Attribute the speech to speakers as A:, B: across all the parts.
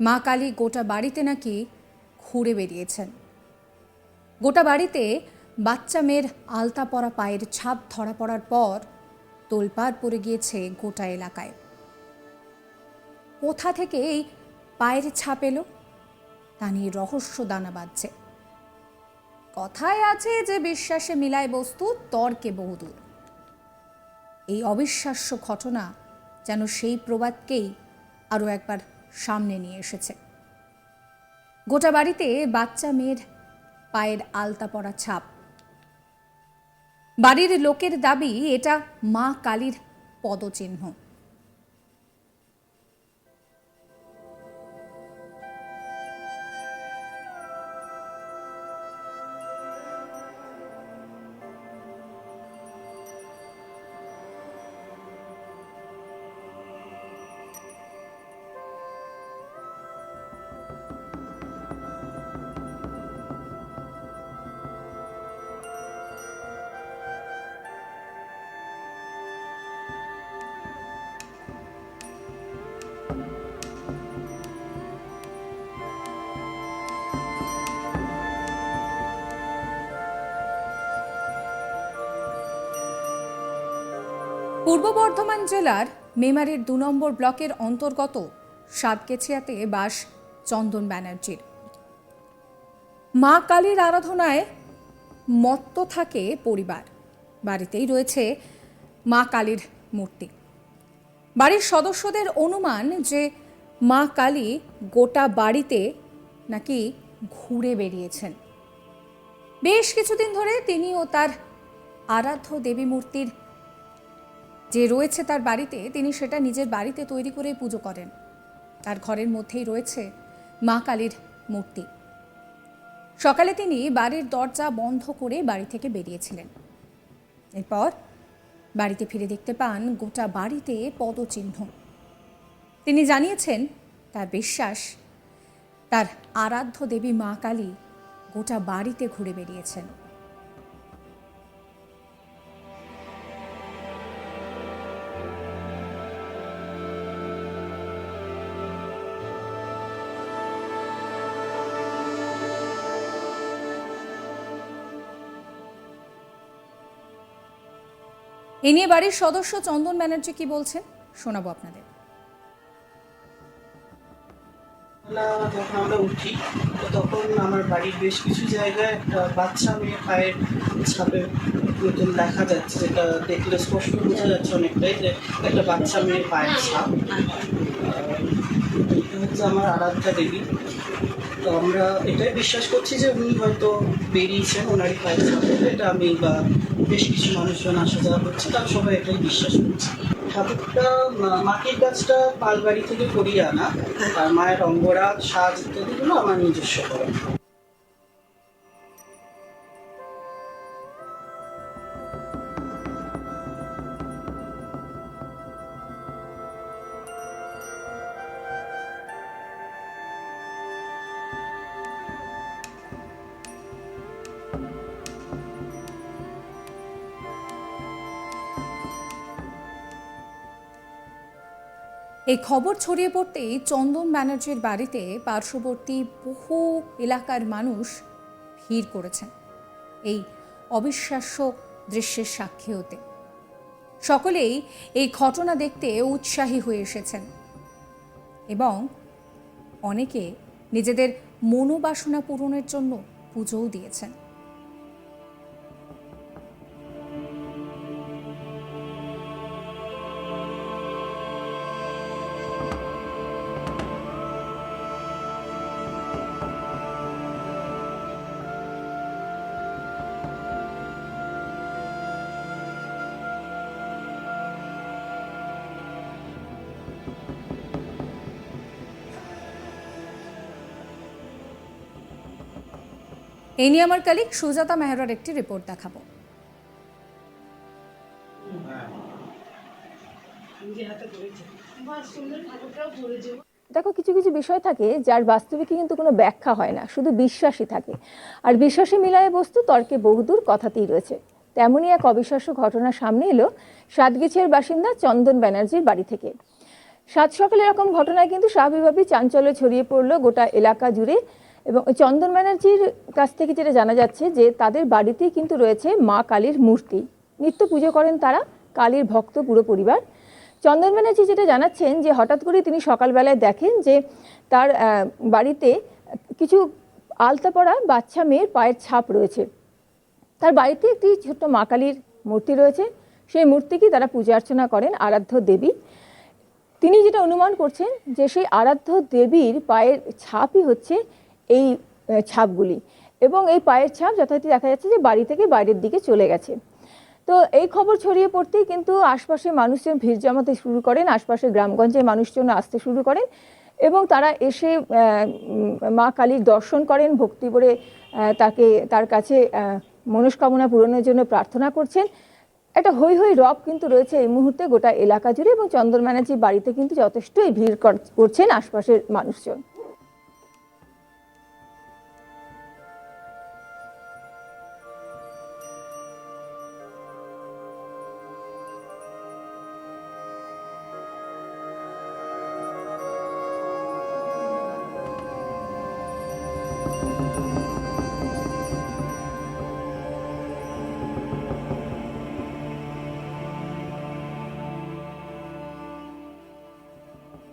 A: মা কালী গোটা বাড়িতে নাকি ঘুরে বেরিয়েছেন গোটা বাড়িতে বাচ্চা মেয়ের আলতা পরা পায়ের ছাপ ধরা পড়ার পর তোলপাড় পড়ে গিয়েছে গোটা এলাকায়। কোথা থেকে এই পায়ের ছাপ এলো, তা নিয়ে রহস্য দানা বাঁধছে। কথায় আছে যে বিশ্বাসে মিলায় বস্তু, তর্কে বহুদূর। এই অবিশ্বাস্য ঘটনা যেন সেই প্রবাদকেই আরও একবার সামনে নিয়ে এসেছে। গোটা বাড়িতে বাচ্চা মেয়ের পায়ের আলতা পড়া ছাপ। বাড়ির লোকের দাবি, এটা মা কালীর পদচিহ্ন। পূর্ব বর্ধমান জেলার মেমারির দু নম্বর ব্লকের অন্তর্গত সাতকেছিয়াতে বাস চন্দন ব্যানার্জির। মা কালীর আরাধনায় মত্ত থাকে পরিবার। বাড়িতেই রয়েছে মা কালীর মূর্তি। বাড়ির সদস্যদের অনুমান যে মা কালী গোটা বাড়িতে নাকি ঘুরে বেরিয়েছেন বেশ কিছুদিন ধরে তিনি ও তার আরাধ্য দেবী মূর্তির যে রয়েছে তার বাড়িতে, তিনি সেটা নিজের বাড়িতে তৈরি করে পুজো করেন। তার ঘরের মধ্যেই রয়েছে মা কালীর মূর্তি। সকালে তিনি বাড়ির দরজা বন্ধ করে বাড়ি থেকে বেরিয়েছিলেন। এরপর বাড়িতে ফিরে দেখতে পান গোটা বাড়িতে পদচিহ্ন। তিনি জানিয়েছেন, তার বিশ্বাস, তার আরাধ্য দেবী মা কালী গোটা বাড়িতে ঘুরে বেরিয়েছেন। এ নিয়ে বাড়ির সদস্য চন্দন ব্যানার্জি কি বলছেন, শোনাবো আপনাদের।
B: যখন আমরা উঠি, তখন আমার বাড়ির বেশ কিছু জায়গায় একটা বাচ্চা মেয়ে পায়ের ছাপের মতন দেখা যাচ্ছে, যেটা দেখলে স্পষ্ট বোঝা যাচ্ছে অনেকটাই যে একটা বাচ্চা মেয়ের পায়ের ছাপ। হচ্ছে আমার আরাধ্যা দেবী। তো আমরা এটাই বিশ্বাস করছি যে উনি হয়তো বেরিয়েছেন, ওনারই পায়ের ছাপ। এটা আমি বা বেশ কিছু মানুষজন আসা যাওয়া করছে, তারা সবাই এটাই বিশ্বাস করছে। ঠাকুরটা মাটির গাছটা পাল বাড়ি থেকে করিয়ে আনা, আর মায়ের অঙ্গরাজ সাজ ইত্যাদিগুলো আমার নিজস্ব করা।
A: এই খবর ছড়িয়ে পড়তেই চন্দন ব্যানার্জির বাড়িতে পার্শ্ববর্তী বহু এলাকার মানুষ ভিড় করেছেন এই অবিশ্বাস্য দৃশ্যের সাক্ষী হতে। সকলেই এই ঘটনা দেখতে উৎসাহী হয়ে এসেছেন এবং অনেকে নিজেদের মনোবাসনা পূরণের জন্য পুজোও দিয়েছেন। এই নিয়ে আমার কালিক সুজাতা মেহরার একটি রিপোর্ট দেখাবো।
C: দেখো, কিছু কিছু বিষয় থাকে যার বাস্তবিকে কিন্তু কোনো ব্যাখ্যা হয় না, শুধু বিশ্বাসই থাকে। আর বিশ্বাসে মিলায় বস্তু তর্কে বহুদূর কথাতেই রয়েছে। তেমনই এক অবিশ্বাস্য ঘটনা সামনে এলো সাতগিছের বাসিন্দা চন্দন ব্যানার্জির বাড়ি থেকে। সাত সকালে এরকম ঘটনায় কিন্তু স্বাভাবিকভাবেই চাঞ্চল্য ছড়িয়ে পড়ল গোটা এলাকা জুড়ে। এবং চন্দন ব্যানার্জির কাছ থেকে যেটা জানা যাচ্ছে যে তাদের বাড়িতেই কিন্তু রয়েছে মা কালীর মূর্তি। নিত্য পুজো করেন তারা, কালীর ভক্ত পুরো পরিবার। চন্দন ব্যানার্জি যেটা জানাচ্ছেন যে হঠাৎ করে তিনি সকালবেলায় দেখেন যে তার বাড়িতে কিছু আলতা পড়া বাচ্চা মেয়ের পায়ের ছাপ রয়েছে। তার বাড়িতে একটি ছোট্ট মা কালীর মূর্তি রয়েছে। সেই মূর্তিকে তারা পূজা অর্চনা করেন আরাধ্য দেবী। তিনি যেটা অনুমান করছেন যে সেই আরাধ্য দেবীর পায়ের ছাপই হচ্ছে এই ছাপগুলি। এবং এই পায়ের ছাপ যথারীতি দেখা যাচ্ছে যে বাড়ি থেকে বাইরের দিকে চলে গেছে। তো এই খবর ছড়িয়ে পড়তেই কিন্তু আশপাশে মানুষজন ভিড় জমাতে শুরু করেন, আশপাশের গ্রামগঞ্জে মানুষজন আসতে শুরু করেন এবং তারা এসে মা কালীর দর্শন করেন, ভক্তি করে তাকে, তার কাছে মনস্কামনা পূরণের জন্য প্রার্থনা করছেন। একটা হৈ হৈ রব কিন্তু রয়েছে এই মুহূর্তে গোটা এলাকা জুড়ে এবং চন্দন ব্যানার্জির বাড়িতে কিন্তু যথেষ্টই ভিড় কর- করছেন আশপাশের মানুষজন।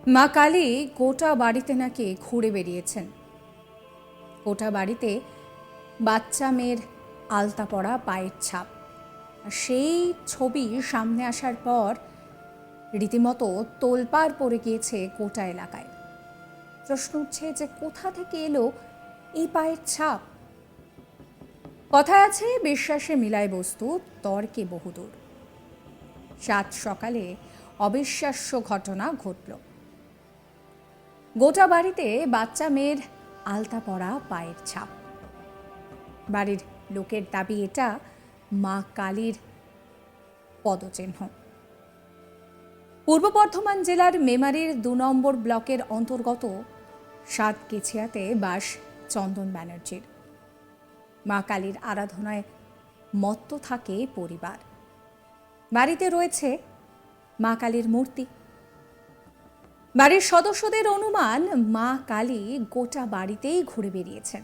A: মা কালী গোটা বাড়িতে নাকি ঘুরে বেরিয়েছেন গোটা বাড়িতে বাচ্চা মেয়ের আলতা পড়া পায়ের ছাপ। সেই ছবি সামনে আসার পর রীতিমতো তোলপাড় পড়ে গিয়েছে গোটা এলাকায়। প্রশ্ন উঠছে যে কোথা থেকে এলো এই পায়ের ছাপ? কথা আছে, বিশ্বাসে মিলায় বস্তু, তর্কে বহুদূর। সাত সকালে অবিশ্বাস্য ঘটনা ঘটল। গোটা বাড়িতে বাচ্চা মেয়ের আলতা পরা পায়ের ছাপ। বাড়ির লোকের দাবি এটা মা কালীর পদচিহ্ন। পূর্ব বর্ধমান জেলার মেমারির দু নম্বর ব্লকের অন্তর্গত সাত কেছিয়াতে বাস চন্দন ব্যানার্জির। মা কালীর আরাধনায় মত্ত থাকে পরিবার। বাড়িতে রয়েছে মা কালীর মূর্তি। বাড়ির সদস্যদের অনুমান মা কালী গোটা বাড়িতেই ঘুরে বেরিয়েছেন